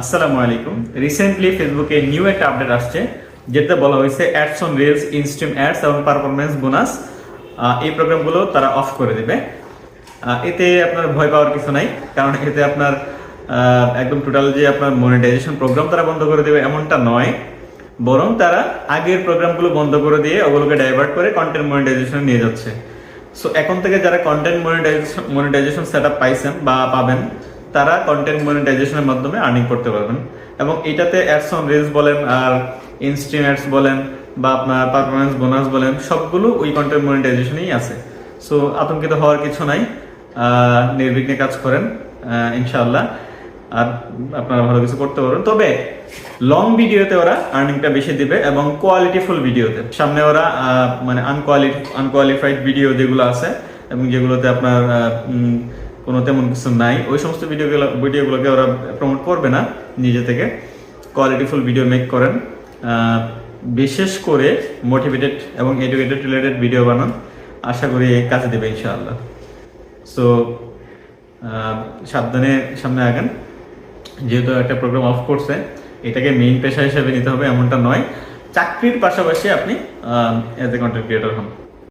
আসসালামু আলাইকুম। রিসেন্টলি ফেসবুকে নিউ একটা আপডেট আসছে যেটা বলা হয়েছে ads on reels in-stream ads এবং পারফরমেন্স বোনাস এই প্রোগ্রামগুলো তারা অফ করে দেবে। এতে আপনার ভয় পাওয়ার কিছু নাই, কারণ এতে আপনার একদম টোটাল যে আপনার মনিটাইজেশন প্রোগ্রাম তারা বন্ধ করে দেবে এমনটা নয়। বরং তারা আগের প্রোগ্রামগুলো বন্ধ করে দিয়ে ওগুলোকে ডাইভার্ট করে কন্টেন্ট মনিটাইজেশন নিয়ে যাচ্ছে। সো এখন থেকে যারা content monetization monetization set up পাইছেন বা পাবেন তারা কন্টেন্ট মনিটাইজেশনের মাধ্যমে আর্নিং করতে পারবেন। এবং এটাতে অ্যাডস অন রিলস বলেন আর ইনস্ট্রিম অ্যাডস বলেন বা আপনার পারফরমেন্স বোনাস বলেন সবগুলো ওই কন্টেন্ট মনিটাইজেশনেই আছে। সো আতঙ্কিত হওয়ার কিছু নাই। নির্বিঘ্নে কাজ করেন আহ, ইনশাআল্লাহ। আর আপনারা ভালো কিছু করতে পারবেন। তবে লং ভিডিওতে ওরা আর্নিংটা বেশি দিবে এবং কোয়ালিটিফুল ভিডিওতে সামনে ওরা মানে আনকোয়ালি আনকোয়ালিফাইড ভিডিও যেগুলো আছে এবং যেগুলোতে আপনার কোনো তেমন কিছু নাই। ওই সমস্ত ভিডিওগুলো, ভিডিওগুলোকে ওরা প্রমোট করবে না নিজে থেকে। কোয়ালিটিফুল ভিডিও মেক করেন। বিশেষ করে মোটিভেটেড এবং এডুকেটেড রিলেটেড ভিডিও বানান। আশা করি কাজে দেবে ইনশাআল্লাহ। সো সাবধানে সামনে আগান। যেহেতু একটা প্রোগ্রাম অফ করছে, এটাকে মেইন পেশা হিসেবে নিতে হবে এমনটা নয়। চাকরির পাশাপাশি আপনি এজ এ কন্টেন্ট ক্রিয়েটর হন।